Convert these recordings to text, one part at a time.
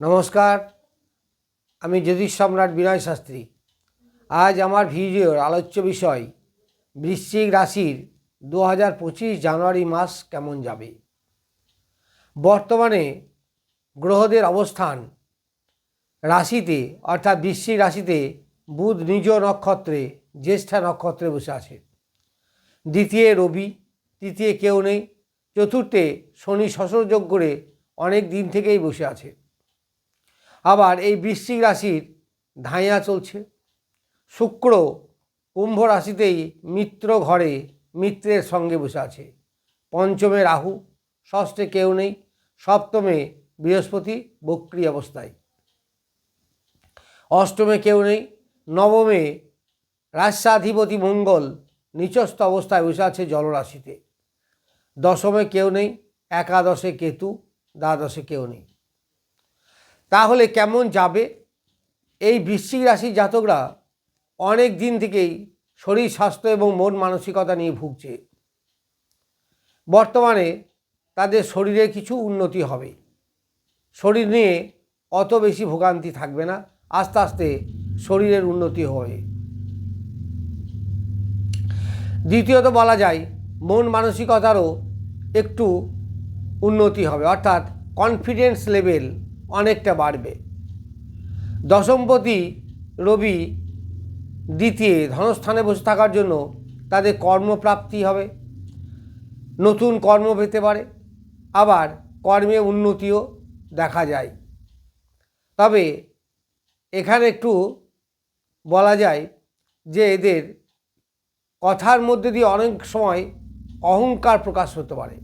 নমস্কার, আমি জ্যোতিষ সম্রাট বিনয় শাস্ত্রী। আজ আমার ভিডিওর আলোচ্য বিষয়, বৃশ্চিক রাশির দু হাজার পঁচিশ জানুয়ারি মাস কেমন যাবে? বর্তমানে গ্রহদের অবস্থান, রাশিতে, অর্থাৎ বৃশ্চিক রাশিতে বুধ নিজ নক্ষত্রে, জ্যেষ্ঠা নক্ষত্রে বসে আছে। দ্বিতীয় রবি, তৃতীয় কেউ নেই, চতুর্থে শনি শ্বশুরযোগ করে অনেক দিন থেকেই বসে আছে। আবার এই বৃশ্চিক রাশির ধাইয়া চলছে। শুক্র কুম্ভ রাশিতেই মিত্র ঘরে মিত্রের সঙ্গে বসে আছে। পঞ্চমে রাহু, ষষ্ঠে কেউ নেই, সপ্তমে বৃহস্পতি, বক্রি অবস্থায়। অষ্টমে কেউ নেই, নবমে রাষ্ট্রাধিপতি মঙ্গল নিচস্থ অবস্থায় বসে আছে জলরাশিতে। দশমে কেউ নেই, একাদশে কেতু, দ্বাদশে কেউ নেই। তাহলে কেমন যাবে? এই বৃশ্চিক রাশির জাতকরা অনেক দিন থেকেই শরীর, স্বাস্থ্য এবং মন মানসিকতা নিয়ে ভুগছে। বর্তমানে তাদের শরীরে কিছু উন্নতি হবে। শরীর নিয়ে অত বেশি ভোগান্তি থাকবে না, আস্তে আস্তে শরীরের উন্নতি হবে। দ্বিতীয়ত বলা যায়, মন মানসিকতারও একটু উন্নতি হবে, অর্থাৎ কনফিডেন্স লেভেল অনেকটা বাড়বে। দশমপতি রবি দ্বিতীয় ধনস্থানে বসে থাকার জন্য তাদের কর্মপ্রাপ্তি হবে। নতুন কর্ম পেতে পারে, আবার কর্মে উন্নতিও দেখা যায়। তবে এখানে একটু বলা যায় যে এদের কথার মধ্যে দিয়ে অনেক সময় অহংকার প্রকাশ হতে পারে।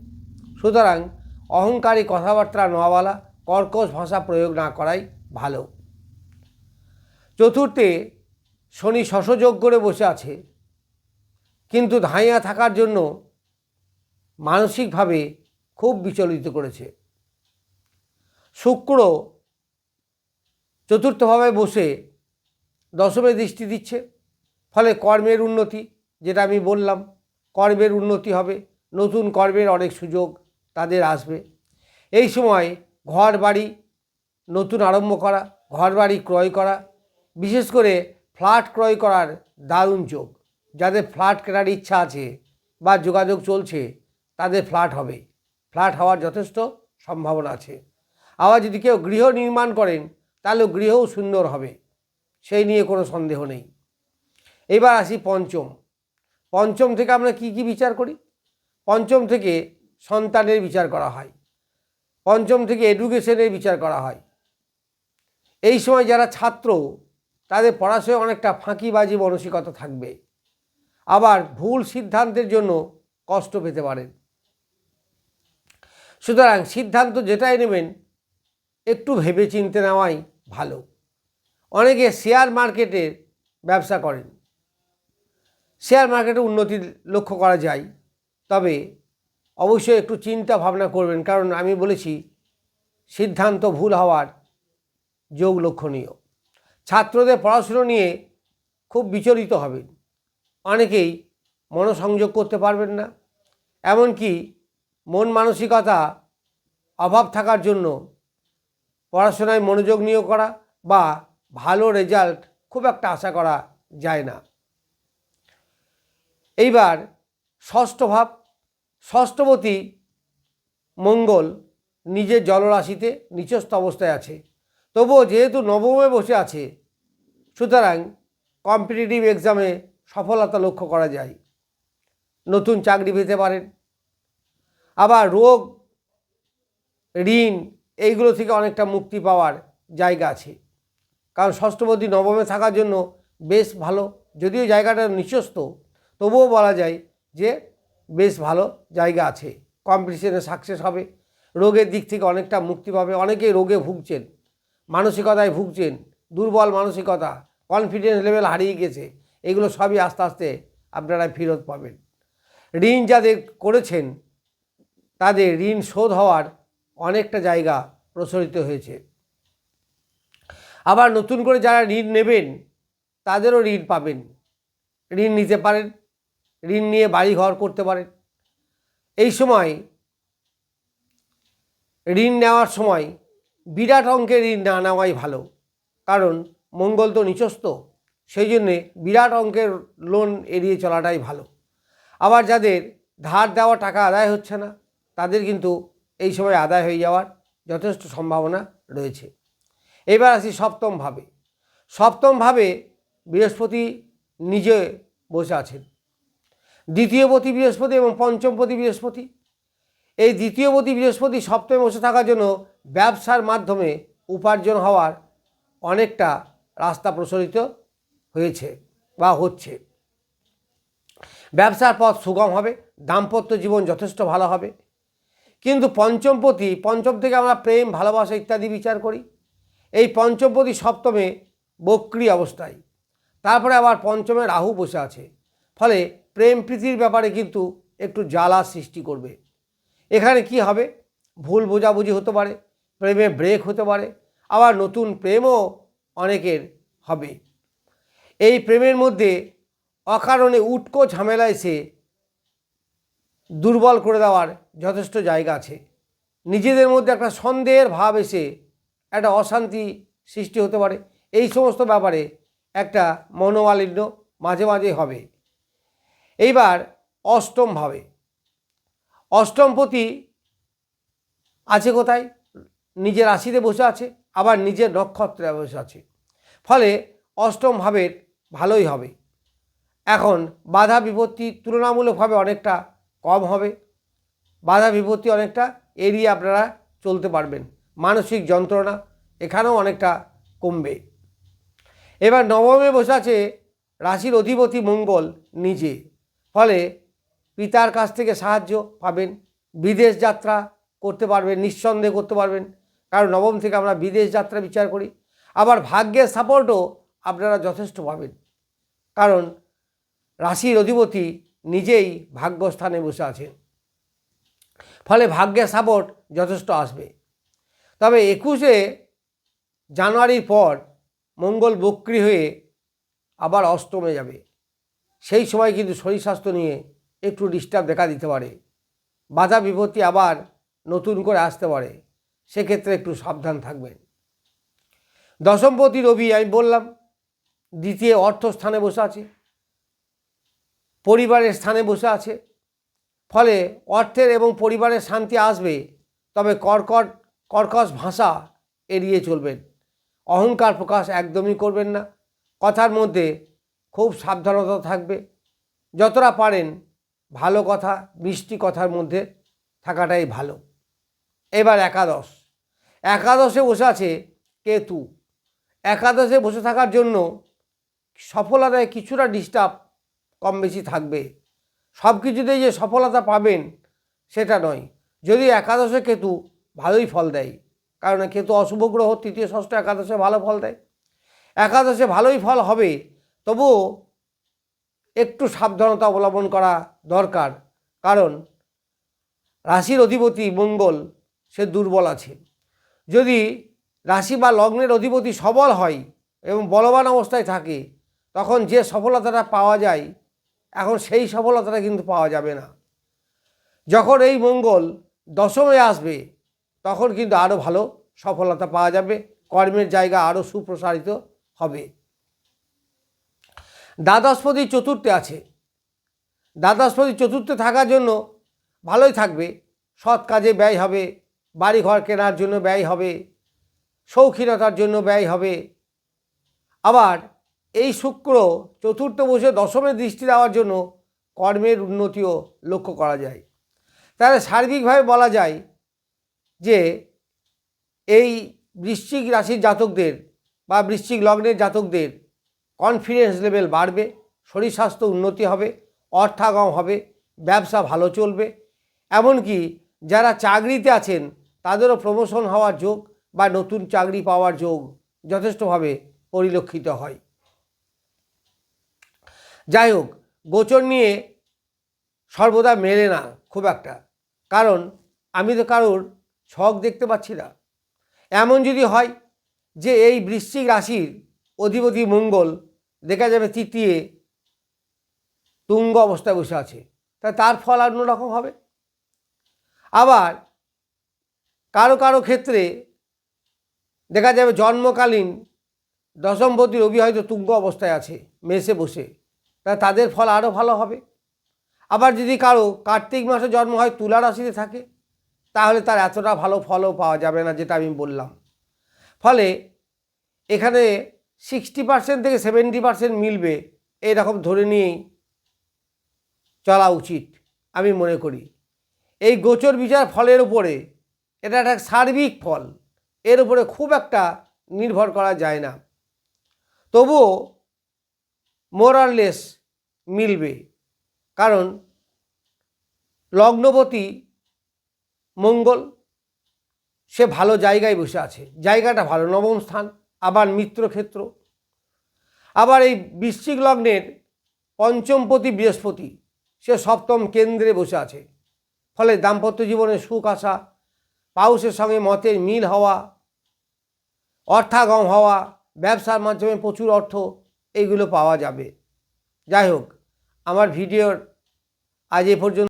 সুতরাং অহংকারী কথাবার্তা না কর্কশ ভাষা প্রয়োগ না করাই ভালো। চতুর্থে, শনি শশযোগ করে বসে আছে। কিন্তু ধাইয়া থাকার জন্য মানসিকভাবে খুব বিচলিত করেছে। শুক্র চতুর্থভাবে বসে দশমে দৃষ্টি দিচ্ছে। ফলে কর্মের উন্নতি, যেটা আমি বললাম, কর্মের উন্নতি হবে। নতুন কর্মের অনেক সুযোগ তাদের আসবে। এই সময় ঘর বাড়ি নতুন আরম্ভ করা ঘর বাড়ি ক্রয় করা, বিশেষ করে ফ্ল্যাট ক্রয় করার দারুণ যোগ। যাদের ফ্ল্যাট কেনার ইচ্ছা আছে বা যোগাযোগ চলছে, তাদের ফ্ল্যাট হবে। ফ্ল্যাট হওয়ার যথেষ্ট সম্ভাবনা আছে। আবার যদি কেউ গৃহ নির্মাণ করেন, তাহলে গৃহও সুন্দর হবে। সেই নিয়ে কোনো সন্দেহ নেই। এবার আসি পঞ্চম। পঞ্চম থেকে আমরা কি কি বিচার করি? পঞ্চম থেকে সন্তানের বিচার করা হয়। পঞ্চম থেকে এডুকেশনের বিচার করা হয়। এই সময় যারা ছাত্র, তাদের পড়াশোনায় অনেকটা ফাঁকিবাজি মানসিকতা থাকবে। আবার ভুল সিদ্ধান্তের জন্য কষ্ট পেতে পারেন। সুতরাং সিদ্ধান্ত যেটাই নেবেন, একটু ভেবে চিনতে নেওয়াই ভালো। অনেকে শেয়ার মার্কেটের ব্যবসা করেন। শেয়ার মার্কেটে উন্নতি লক্ষ্য করা যায়। তবে অবশ্যই একটু চিন্তা ভাবনা করবেন, কারণ আমি বলেছি সিদ্ধান্ত ভুল হওয়ার যোগ লক্ষণীয়। ছাত্রদের পড়াশুনো নিয়ে খুব বিচলিত হবেন। অনেকেই মনোসংযোগ করতে পারবেন না, এমনকি মন মানসিকতা অভাব থাকার জন্য পড়াশোনায় মনোযোগ নিয়োগ করা বা ভালো রেজাল্ট খুব একটা আশা করা যায় না। এইবার ষষ্ঠ ভাব ষষ্ঠবতী মঙ্গল নিজের জলরাশিতে নিচস্থ অবস্থায় আছে। তবুও যেহেতু নবমে বসে আছে, সুতরাং কম্পিটিটিভ এক্সামে সফলতা লক্ষ্য করা যায়। নতুন চাকরি পেতে পারেন। আবার রোগ, ঋণ, এইগুলো থেকে অনেকটা মুক্তি পাওয়ার জায়গা আছে। কারণ ষষ্ঠপতি নবমে থাকার জন্য বেশ ভালো, যদিও জায়গাটা নিচস্ত তবুও বলা যায় যে বেশ ভালো জায়গা আছে। কম্পিটিশনে সাকসেস হবে। রোগের দিক থেকে অনেকটা মুক্তি পাবে। অনেকেই রোগে ভুগছেন, মানসিকতায় ভুগছেন, দুর্বল মানসিকতা কনফিডেন্স লেভেল হারিয়ে গেছে, এগুলো সবই আস্তে আস্তে আপনারা ফেরত পাবেন। ঋণ যাদের করেছেন, তাদের ঋণ শোধ হওয়ার অনেকটা জায়গা প্রসারিত হয়েছে। আবার নতুন করে যারা ঋণ নেবেন, তাদেরও ঋণ পাবেন। ঋণ নিতে পারেন ঋণ নিয়ে বাড়ি ঘর করতে পারেন এই সময় ঋণ নেওয়ার সময় বিরাট অঙ্কের ঋণ না নেওয়াই ভালো। কারণ মঙ্গল তো নিচস্ত সেই জন্যে বিরাট অঙ্কের লোন এড়িয়ে চলাটাই ভালো। আবার যাদের ধার দেওয়া টাকা আদায় হচ্ছে না, তাদের কিন্তু এই সময় আদায় হয়ে যাওয়ার যথেষ্ট সম্ভাবনা রয়েছে। এবার আসি সপ্তমভাবে সপ্তমভাবে বৃহস্পতি নিজে বসে আছেন। দ্বিতীয়পতি বৃহস্পতি এবং পঞ্চমপতি বৃহস্পতি। এই দ্বিতীয়পতি বৃহস্পতি সপ্তমে বসে থাকার জন্য ব্যবসার মাধ্যমে উপার্জন হওয়ার অনেকটা রাস্তা প্রসারিত হয়েছে বা হচ্ছে। ব্যবসার পথ সুগম হবে, দাম্পত্য জীবন যথেষ্ট ভালো হবে। কিন্তু পঞ্চমপতি পঞ্চম থেকে আমরা প্রেম, ভালোবাসা ইত্যাদি বিচার করি। এই পঞ্চমপতি সপ্তমে বক্রি অবস্থায়। তারপরে আবার পঞ্চমে রাহু বসে আছে। ফলে প্রেম প্রীতির ব্যাপারে কিন্তু একটু জ্বালা সৃষ্টি করবে। এখানে কি হবে? ভুল বোঝাবুঝি হতে পারে, প্রেমে ব্রেক হতে পারে, আবার নতুন প্রেমও অনেকের হবে। এই প্রেমের মধ্যে অকারণে উটকো ঝামেলা এসে দুর্বল করে দেওয়ার যথেষ্ট জায়গা আছে। নিজেদের মধ্যে একটা সন্দেহের ভাব এসে একটা অশান্তি সৃষ্টি হতে পারে। এই সমস্ত ব্যাপারে একটা মনোমালিন্য মাঝে মাঝে হবে। এইবার অষ্টম ভাবে। অষ্টমপতি আছে কোথায়? নিজের রাশিতে বসে আছে, আবার নিজের নক্ষত্রে বসে আছে। ফলে অষ্টম ভাবের ভালোই হবে। এখন বাধা বিপত্তি তুলনামূলকভাবে অনেকটা কম হবে। বাধা বিপত্তি অনেকটা এড়িয়ে আপনারা চলতে পারবেন। মানসিক যন্ত্রণা এখানেও অনেকটা কমবে। এবার নবমে বসে আছে রাশির অধিপতি মঙ্গল নিজে। ফলে পিতার কাছ থেকে সাহায্য পাবেন, বিদেশ যাত্রা করতে পারবেন, নিঃসন্দেহে করতে পারবেন। কারণ নবম থেকে আমরা বিদেশ যাত্রা বিচার করি। আবার ভাগ্যের সাপোর্টও আপনারা যথেষ্ট পাবেন। কারণ রাশির অধিপতি নিজেই ভাগ্যস্থানে বসে আছেন। ফলে ভাগ্যের সাপোর্ট যথেষ্ট আসবে। তবে একুশে জানুয়ারির পর মঙ্গল বক্রি হয়ে আবার অষ্টমে যাবে। সেই সময় কিন্তু শরীর স্বাস্থ্য নিয়ে একটু ডিস্টার্ব দেখা দিতে পারে। বাধা বিপত্তি আবার নতুন করে আসতে পারে। সেক্ষেত্রে একটু সাবধান থাকবেন। দশমপতি রবি, আমি বললাম, দ্বিতীয় অর্থস্থানে বসে আছে। পরিবারের স্থানে বসে আছে। ফলে অর্থের এবং পরিবারের শান্তি আসবে, তবে কর্কট, কর্কশ ভাষা এড়িয়ে চলবেন। অহংকার প্রকাশ একদমই করবেন না। কথার মধ্যে খুব সাবধানতা থাকবে। যতটা পারেন, ভালো কথা, মিষ্টি কথার মধ্যে থাকাটাই ভালো। এবার একাদশ। একাদশে বসে আছে কেতু। একাদশে বসে থাকার জন্য সফলতায় কিছুটা ডিস্টার্ব কম বেশি থাকবে। সব কিছুতেই যে সফলতা পাবেন, সেটা নয়। যদি একাদশে কেতু ভালোই ফল দেয়, কারণ কেতু অশুভ গ্রহ, তৃতীয়, ষষ্ঠ একাদশে ভালো ফল দেয়। একাদশে ভালোই ফল হবে তবুও একটু সাবধানতা অবলম্বন করা দরকার। কারণ রাশির অধিপতি মঙ্গল, সে দুর্বল আছে। যদি রাশি বা লগ্নের অধিপতি সবল হয় এবং বলবান অবস্থায় থাকে, তখন যে সফলতাটা পাওয়া যায়, এখন সেই সফলতাটা কিন্তু পাওয়া যাবে না। যখন এই মঙ্গল দশমে আসবে, তখন কিন্তু আরও ভালো সফলতা পাওয়া যাবে, কর্মের জায়গা আরও সুপ্রসারিত হবে। দ্বাদশপতি চতুর্থে আছে। দ্বাদশপতি চতুর্থে থাকার জন্য ভালোই থাকবে। সৎ কাজে ব্যয় হবে বাড়ি ঘর কেনার জন্য ব্যয় হবে, শৌখিনতার জন্য ব্যয় হবে। আবার এই শুক্র চতুর্থ বসে দশমে দৃষ্টি দেওয়ার জন্য কর্মের উন্নতিও লক্ষ্য করা যায়। তাহলে সার্বিকভাবে বলা যায় যে এই বৃশ্চিক রাশির জাতকদের বা বৃশ্চিক লগ্নের জাতকদের কনফিডেন্স লেভেল বাড়বে, শরীর স্বাস্থ্য উন্নতি হবে, অর্থাগম হবে, ব্যবসা ভালো চলবে। এমনকি যারা চাকরিতে আছেন, তাদেরও প্রমোশন হওয়ার যোগ বা নতুন চাকরি পাওয়ার যোগ যথেষ্টভাবে পরিলক্ষিত হয়। যাই হোক, গোচর নিয়ে সর্বদা মেলে না খুব একটা। কারণ আমি তো কারোর ছক দেখতে পাচ্ছি না। এমন যদি হয় যে এই বৃশ্চিক রাশির অধিপতি মঙ্গল দেখা যাবে তৃতীয় তুঙ্গ অবস্থায় বসে আছে। তা তার ফল আর অন্যরকম হবে। আবার কারও কারও ক্ষেত্রে দেখা যাবে জন্মকালীন দশমপতি রবি হয়তো তুঙ্গ অবস্থায় আছে, মেসে বসে। তা তাদের ফল আরও ভালো হবে। আবার যদি কারও কার্তিক মাসে জন্ম হয়, তুলা রাশিতে থাকে, তাহলে তার এতটা ভালো ফলও পাওয়া যাবে না, যেটা আমি বললাম। ফলে এখানে সিক্সটি পার্সেন্ট থেকে সেভেন্টি পার্সেন্ট মিলবে এরকম ধরে নিয়েই চলা উচিত আমি মনে করি। এই গোচর বিচার ফলের উপরে, এটা একটা সার্বিক ফল, এর উপরে খুব একটা নির্ভর করা যায় না। তবুও মোরারলেস মিলবে, কারণ লগ্নপতি মঙ্গল, সে ভালো জায়গায় বসে আছে, জায়গাটা ভালো, নবম স্থান। আবার মিত্রক্ষেত্র, আবার এই বৃশ্চিক লগ্নের পঞ্চমপতি বৃহস্পতি, সে সপ্তম কেন্দ্রে বসে আছে। ফলে দাম্পত্য জীবনে সুখ আসা পাউসের সঙ্গে মতের মিল হওয়া, অর্থাগম হওয়া, ব্যবসার মাধ্যমে প্রচুর অর্থ এইগুলো পাওয়া যাবে। যাই হোক, আমার ভিডিওর আজ এ পর্যন্ত